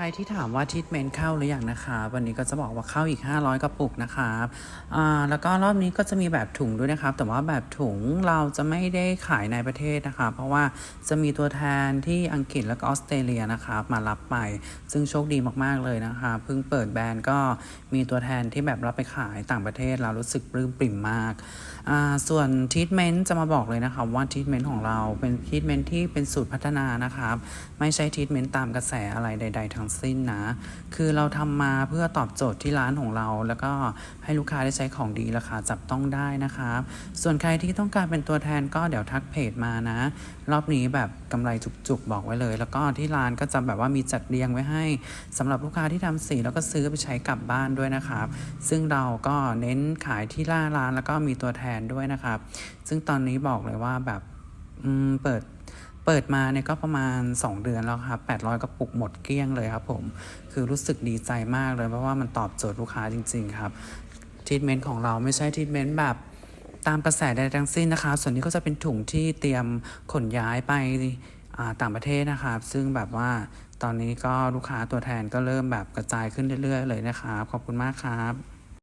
ใครที่ถามว่าทิทเมนเข้าหรือยังนะคะวันนี้ก็จะบอกว่าเข้าอีก 500กระปุกนะครับอ่าแล้วก็รอบนี้ก็จะมีแบบถุงด้วยนะครับ แต่ว่าแบบถุงเราจะไม่ได้ขายในประเทศนะคะ เพราะว่าจะมีตัวแทนที่อังกฤษแล้วก็ออสเตรเลียนะครับมารับไป ซึ่งโชคดีมากๆเลยนะคะเพิ่งเปิดแบรนด์ก็มีตัวแทนที่แบบรับไปขายต่างประเทศเรารู้สึกปลื้มปริ่มมากอ่าส่วนท e ทเมนจะมาบอกเลยนะคะว่าท e ทเมนของเราเป็นท e ทเมนที่เป็นสูตรพัฒนานะครับไม่ใช่ท e ทเมนตามกระแสอะไรใด ๆ ทั้งสิ้นนะ คือเราทำมาเพื่อตอบโจทย์ที่ร้านของเรา แล้วก็ให้ลูกค้าได้ใช้ของดีราคาจับต้องได้นะครับ ส่วนใครที่ต้องการเป็นตัวแทนก็เดี๋ยวทักเพจมานะ รอบนี้แบบกำไรจุกๆบอกไว้เลย แล้วก็ที่ร้านก็จะแบบว่ามีจัดเรียงไว้ให้สำหรับลูกค้าที่ทำสีแล้วก็ซื้อไปใช้กลับบ้านด้วยนะครับ ซึ่งเราก็เน้นขายที่หน้าร้านแล้วก็มีตัวแทนด้วยนะครับ ซึ่งตอนนี้บอกเลยว่าแบบเปิด เปิดมาเนี่ยก็ประมาณ 2 เดือนแล้วครับ800กระปุกหมดเกลี้ยงเลยครับผม คือรู้สึกดีใจมากเลยเพราะว่ามันตอบโจทย์ลูกค้าจริง ๆ ครับทีทเมนต์ของเราไม่ใช่ทีทเมนต์แบบตามกระแสใดทั้งสิ้นนะคะ ส่วนนี้ก็จะเป็นถุงที่เตรียมขนย้ายไปต่างประเทศนะครับ ซึ่งแบบว่าตอนนี้ก็ลูกค้าตัวแทนก็เริ่มแบบกระจายขึ้นเรื่อย ๆ เลยนะครับ ขอบคุณมากครับ